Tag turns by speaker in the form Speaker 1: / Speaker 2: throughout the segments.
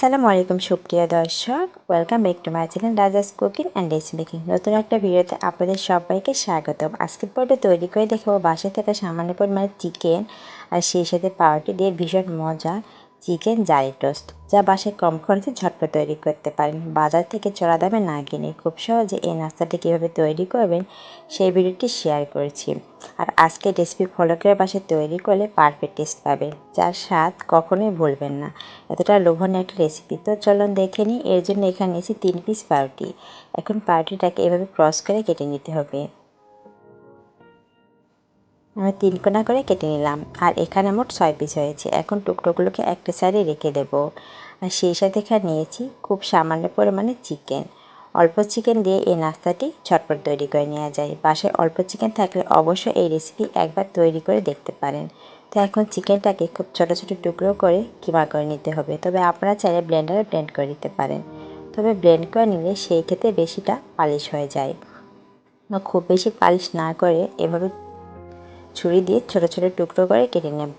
Speaker 1: আসসালামু আলাইকুম, সুপ্রিয়া দর্শক। Welcome back to my channel Raja's cooking and recipe making নতুন একটা ভিডিওতে আপনাদের সবাইকে স্বাগত আজকের পর্বে তৈরি করে দেখাবো বাসায় থাকা সামান্য পরিমাণে চিকেন আর সেই সাথে পাউরুটি দিয়ে ভীষণ মজা। চিকেন জারি টোস্ট, যা বাসায় কম খরচে ঝটপট তৈরি করতে পারেন। বাজার থেকে চড়া দামে না কিনে খুব সহজে এই নাস্তাটি কীভাবে তৈরি করবেন সেই ভিডিওটি শেয়ার করেছি। আর আজকে রেসিপি ফলো করে বাসায় তৈরি করলে পারফেক্ট টেস্ট পাবেন যার স্বাদ কখনোই ভুলবেন না। এতটা লোভনীয় একটা রেসিপি। তো চলুন দেখে নিই, এর জন্য এখানে নিয়েছি তিন পিস পাউরুটি। এখন পাউরুটিটাকে এভাবে ক্রস করে কেটে নিতে হবে। আমি তিন কোনা করে কেটে নিলাম। আর এখানে মোট ছয় পিস হয়েছে। এখন টুকরোগুলোকে একটা সাইডে রেখে দেব। আর সেই সাথে এখানে নিয়েছি খুব সামান্য পরিমাণে চিকেন অল্প চিকেন দিয়ে এই নাস্তাটি ছটপট তৈরি করে নেওয়া যায়। বাসায় অল্প চিকেন থাকলে অবশ্যই এই রেসিপি একবার তৈরি করে দেখতে পারেন। তো এখন চিকেনটাকে খুব ছোটো ছোটো টুকরো করে কিমা করে নিতে হবে। তবে আপনারা চাইলে ব্লেন্ডারে ব্লেন্ড করে নিতে পারেন। তবে ব্লেন্ড করে নিলে সেই ক্ষেত্রে বেশিটা পালিশ হয়ে যায়। বা খুব বেশি পালিশ না করে এভাবে ছুরি দিয়ে ছোট ছোট টুকরো করে কেটে নেব।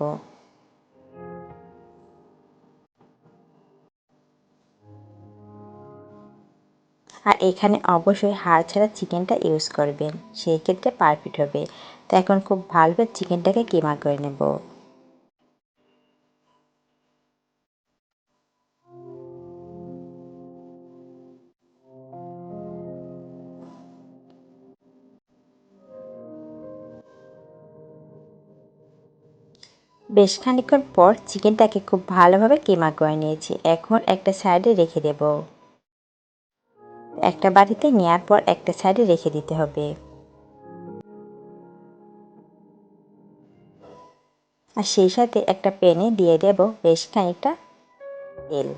Speaker 1: আর এখানে অবশ্যই হাড় ছাড়া চিকেনটা ইউজ করবেন সেই ক্ষেত্রে পারফেক্ট হবে। তো এখন খুব ভালোভাবে চিকেনটাকে কিমা করে নেব। বেশ খানিক্ষণ পর চিকেনটাকে খুব ভালোভাবে কিমা করে নিয়েছি। এখন একটা সাইডে রেখে দেব। একটা বাড়িতে নেওয়ার পর একটা সাইডে রেখে দিতে হবে। আর সেই সাথে একটা প্যানে দিয়ে দেব বেশ খানিকটা তেল।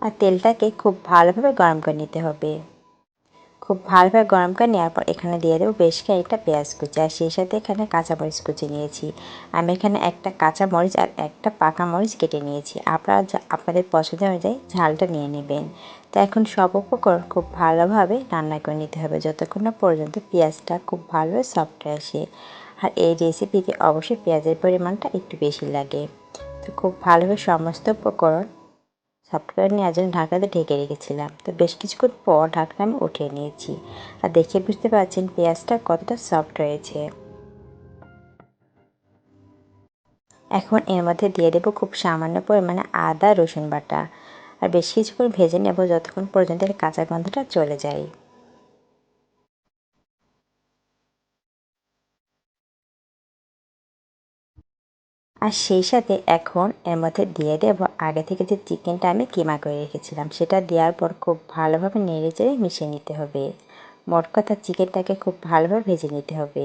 Speaker 1: আর তেলটাকে খুব ভালোভাবে গরম করে নিতে হবে। খুব ভালোভাবে গরম করে নেওয়ার পর এখানে দিয়ে দেবো বেশ খানিকটা পেঁয়াজ কুচি। আর সেই সাথে এখানে কাঁচামরিচ কুচি নিয়েছি। আমি এখানে একটা কাঁচা মরিচ আর একটা পাকা মরিচ কেটে নিয়েছি। আপনারা আপনাদের পছন্দ অনুযায়ী ঝালটা নিয়ে নেবেন। তো এখন সব উপকরণ খুব ভালোভাবে রান্না করে নিতে হবে। যতক্ষণ না পর্যন্ত পেঁয়াজটা খুব ভালোভাবে সফট আসে। আর এই রেসিপিতে অবশ্যই পেঁয়াজের পরিমাণটা একটু বেশি লাগে। তো খুব ভালোভাবে সমস্ত উপকরণ সফটওয়্যার নিয়ে আজ ঢাকনাতে ঢেকে রেখেছিলাম। তো বেশ কিছুক্ষণ পর ঢাকনা আমি উঠিয়ে নিয়েছি। আর দেখে বুঝতে পারছেন পেঁয়াজটা কতটা সফট হয়েছে। এখন এর মধ্যে দিয়ে দেবো খুব সামান্য পরিমাণে আদা রসুন বাটা। আর বেশ কিছুক্ষণ ভেজে নেব যতক্ষণ পর্যন্ত এর কাঁচা গন্ধটা চলে যায়। আর সেই সাথে এখন এর মধ্যে দিয়ে দেব আগে থেকে যে চিকেনটা আমি কিমা করে রেখেছিলাম, সেটা দেওয়ার পর খুব ভালোভাবে নেড়ে চেড়ে মিশিয়ে নিতে হবে। মোট কথা চিকেনটাকে খুব ভালোভাবে ভেজে নিতে হবে।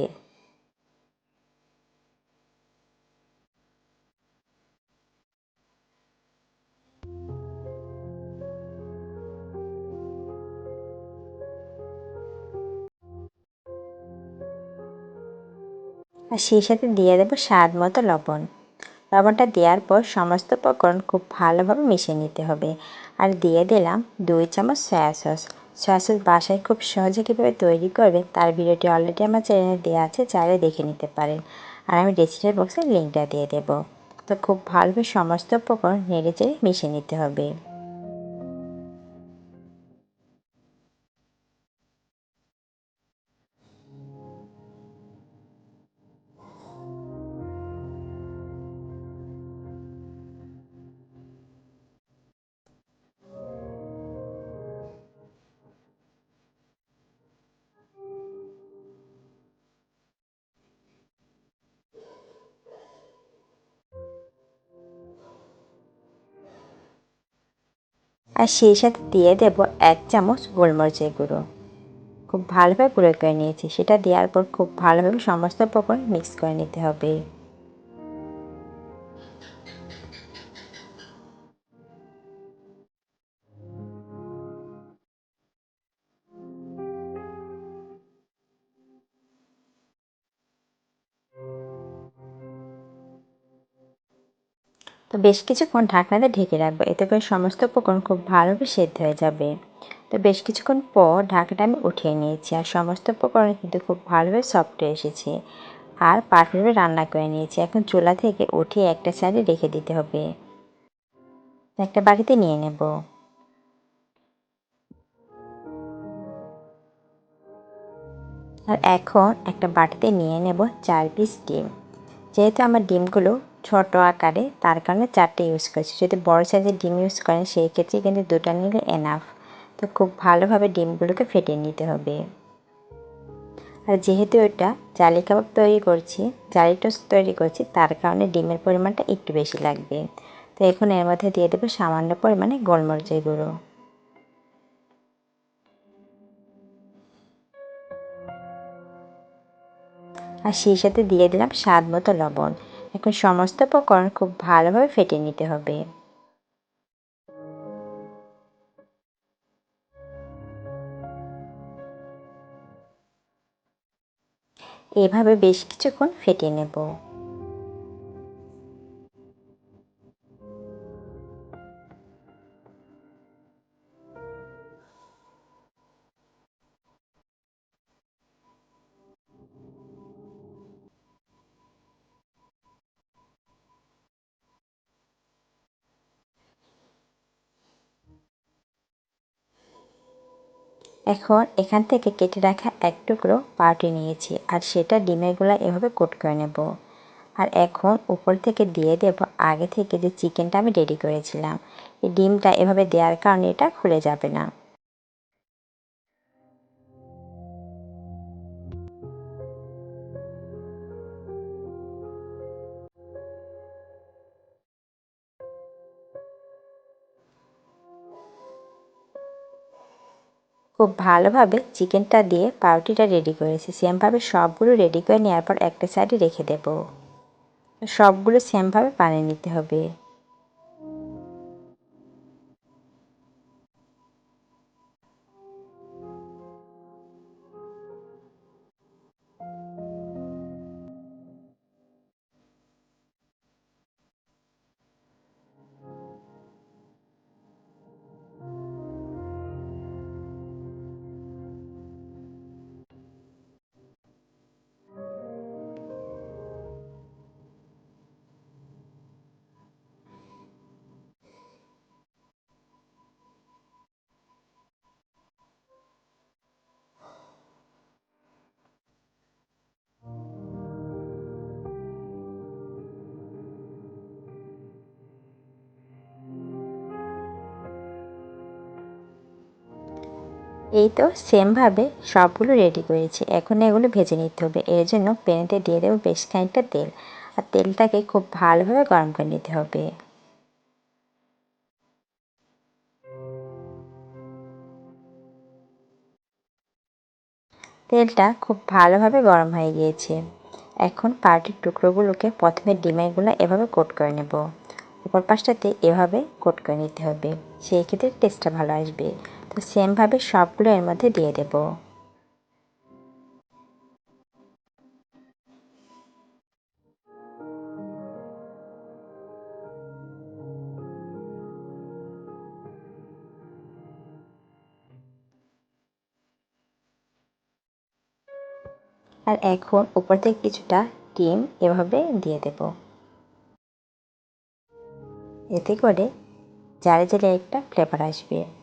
Speaker 1: আর সেই সাথে দিয়ে দেবো স্বাদ মতো লবণ। লবণটা দেওয়ার পর সমস্ত উপকরণ খুব ভালোভাবে মিশিয়ে নিতে হবে। আর দিয়ে দিলাম দুই চামচ সয়া সস সয়া সস বাসায় খুব সহজে কীভাবে তৈরি করবেন তার ভিডিওটি অলরেডি আমার চ্যানেলে দেওয়া আছে, চাইলে দেখে নিতে পারেন। আর আমি ডিসক্রিপশন বক্সে লিঙ্কটা দিয়ে দেবো। তো খুব ভালোভাবে সমস্ত উপকরণ নেড়ে চেড়ে মিশিয়ে নিতে হবে। আর সেই সাথে দিয়ে দেব এক চামচ গোলমরিচের গুঁড়ো। খুব ভালোভাবে গুঁড়ো করে নিয়েছি। সেটা দেওয়ার পর খুব ভালোভাবে সমস্ত উপকরণ মিক্স করে নিতে হবে। তো বেশ কিছুক্ষণ ঢাকনাতে ঢেকে রাখব। এতে করে সমস্ত উপকরণ খুব ভালোভাবে সেদ্ধ হয়ে যাবে। তো বেশ কিছুক্ষণ পর ঢাকাটা আমি উঠিয়ে নিয়েছি আর সমস্ত উপকরণ কিন্তু খুব ভালোভাবে সফট হয়ে এসেছে। আর পারফেক্টভাবে রান্না করে নিয়েছি। এখন চুলা থেকে উঠিয়ে একটা সাইডে রেখে দিতে হবে। একটা বাটিতে নিয়ে নেব। আর এখন একটা বাটিতে নিয়ে নেব চার পিস ডিম। যেহেতু আমার ডিমগুলো ছোট আকারে, তার কারণে চারটে ইউজ করছি। যদি বড় সাইজের ডিম ইউজ করেন, সেই ক্ষেত্রে কিন্তু দুটো নিলে এনাফ তো খুব ভালোভাবে ডিমগুলোকে ফেটিয়ে নিতে হবে। আর যেহেতু এটা জালি কাবাব তৈরি করছি, জালি টোস্ট তৈরি করছি, তার কারণে ডিমের পরিমাণটা একটু বেশি লাগবে। তো এখন এর মধ্যে দিয়ে দেবো সামান্য পরিমাণে গোলমরিচের গুঁড়ো। আর সেই সাথে দিয়ে দিলাম স্বাদ মতো লবণ। এখন সমস্ত উপকরণ খুব ভালোভাবে ফেটে নিতে হবে। এভাবে বেশ কিছুক্ষণ ফেটে নেব। এখন এখান থেকে কেটে রাখা এক টুকরো পাউটি নিয়েছি আর সেটা ডিমের এভাবে কোট করে নেব। আর এখন উপর থেকে দিয়ে দেব আগে থেকে যে চিকেনটা আমি রেডি করেছিলাম। এই ডিমটা এভাবে দেওয়ার কারণে এটা খুলে যাবে না। খুব ভালোভাবে চিকেনটা দিয়ে পাউটিটা রেডি করেছি। সেমভাবে সবগুলো রেডি করে নেওয়ার পর একটা সাইডে রেখে দেব। সবগুলো সেমভাবে বানিয়ে নিতে হবে। এই তো সেমভাবে সবগুলো রেডি করেছি। এখন এগুলো ভেজে নিতে হবে। এর জন্য প্যানেতে দিয়ে দেবো বেশ খানিকটা তেল। আর তেলটাকে খুব ভালোভাবে গরম করে নিতে হবে। তেলটা খুব ভালোভাবে গরম হয়ে গিয়েছে। এখন পাউটির টুকরোগুলোকে প্রথমে ডিমেরগুলো এভাবে কোট করে নেব। উপর পাশটাতে এভাবে কোট করে নিতে হবে। সেই ক্ষেত্রে টেস্টটা ভালো আসবে। তো সেমভাবে সবগুলো এর মধ্যে দিয়ে দেব। আর এখন উপর থেকে কিছুটা ডিম এভাবে দিয়ে দেব। এতে করে জালে জালে একটা ফ্লেভার আসবে।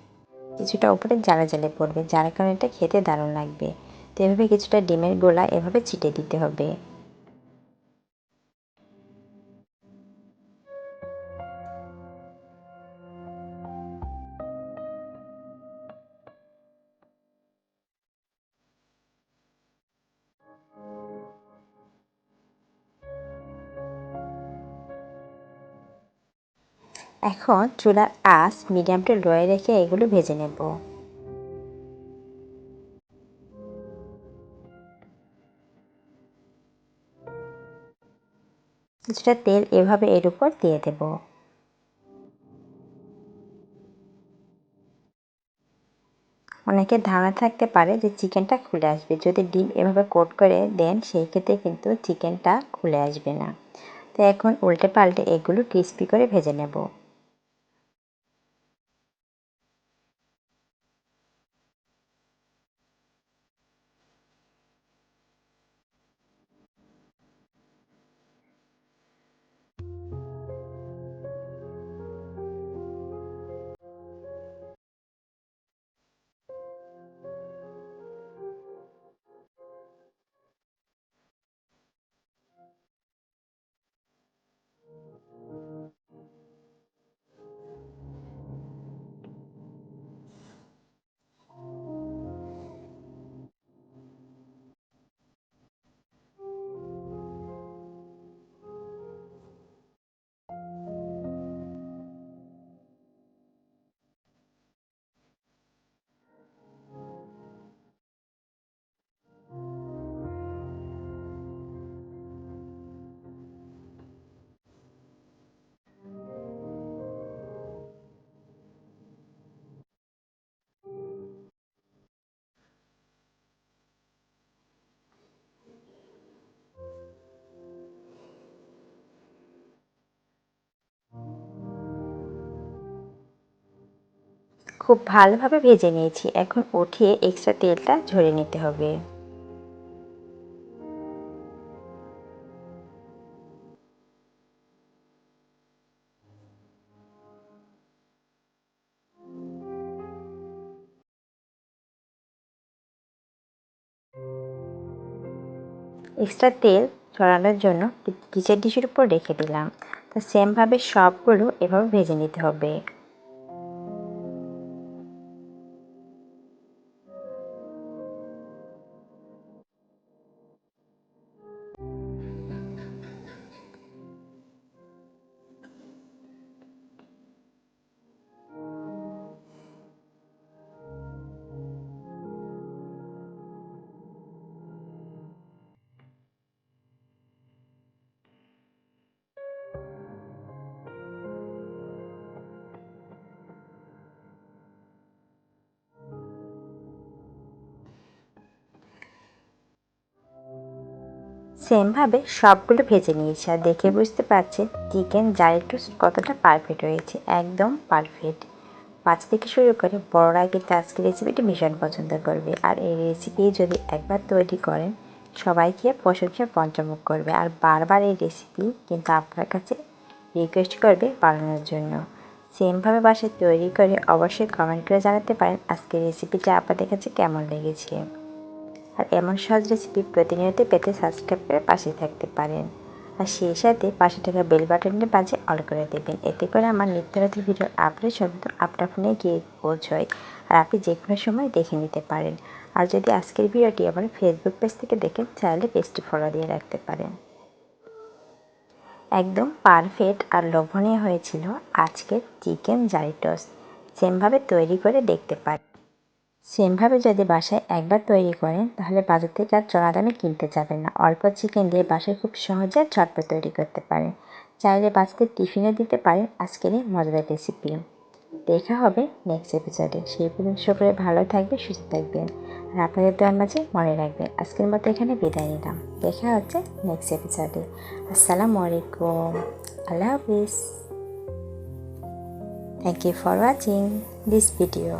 Speaker 1: কিছুটা ওপরে জ্বালা জ্বালে পড়বে, যার কারণে এটা খেতে দারুণ লাগবে। তো এভাবে কিছুটা ডিমের গোলা এভাবে ছিটে দিতে হবে। এখন চুলার আঁচ মিডিয়াম টু লোয়ে রেখে এগুলো ভেজে নেব। কিছুটা তেল এভাবে এর উপর দিয়ে দেব। অনেকের ধারণা থাকতে পারে যে চিকেনটা খুলে আসবে। যদি ডিম এভাবে কোট করে দেন সেই ক্ষেত্রে কিন্তু চিকেনটা খুলে আসবে না। তো এখন উল্টে পাল্টে এগুলো ক্রিস্পি করে ভেজে নেব। খুব ভালোভাবে ভেজে নিয়েছি। এখন উঠিয়ে এক্সট্রা তেলটা ঝরে নিতে হবে। এক্সট্রা তেল ছড়ানোর জন্য কিচেন ডিশের উপর রেখে দিলাম। তো সেমভাবে সবগুলো এভাবে ভেজে নিতে হবে। সেমভাবে সবগুলো ভেজে নিয়েছি আর দেখে বুঝতে পারছেন চিকেন জারি টোস্ট কতটা পারফেক্ট হয়েছে, একদম পারফেক্ট। বাচ্চা থেকে শুরু করে বড়রা কিন্তু আজকের রেসিপিটি ভীষণ পছন্দ করবে। আর এই রেসিপি যদি একবার তৈরি করেন সবাইকে প্রশংসা পঞ্চমুখ করবে। আর বারবার এই রেসিপি কিন্তু আপনার কাছে রিকোয়েস্ট করবে বানানোর জন্য। সেমভাবে বাসায় তৈরি করে অবশ্যই কমেন্ট করে জানাতে পারেন আজকের রেসিপিটা আপনাদের কাছে কেমন লেগেছে। আর এমন সহজ রেসিপি প্রতিনিয়ত পেতে সাবস্ক্রাইব করে পাশে থাকতে পারেন। আর সেই সাথে পাশে থাকা বেল বাটনটি বাজে অল করে দেবেন। এতে করে আমার নিত্য নতুন ভিডিও আপলোড সর্বদা আপনার ফোনে গিয়ে পৌঁছয় আর আপনি যে কোনো সময় দেখে নিতে পারেন। আর যদি আজকের ভিডিওটি আমার ফেসবুক পেজ থেকে দেখেন চাইলে পেজটি ফলো দিয়ে রাখতে পারেন। একদম পারফেক্ট আর লোভনীয় হয়েছিল আজকের চিকেন জারি টোস্ট সেমভাবে তৈরি করে দেখতে পারেন। সেমভাবে যদি বাসায় একবার তৈরি করেন, তাহলে বাজার থেকে আর চড়া দামে কিনতে যাবেন না। অল্প চিকেন দিয়ে বাসায় খুব সহজে ঝটপট তৈরি করতে পারেন। চাইলে বাচ্চাদের টিফিনে দিতে পারেন। আজকের এই মজাদার রেসিপি দেখা হবে নেক্সট এপিসোডে সেই পর্যন্ত সকলে ভালো থাকবে সুস্থ থাকবেন। আর আপনাদের দোয়ার মাঝে মনে রাখবেন, আজকের মতো এখানে বিদায় নিলাম। দেখা হচ্ছে নেক্সট এপিসোডে আসসালামু আলাইকুম। আল্লাহ হাফিজ। Thank you for watching this video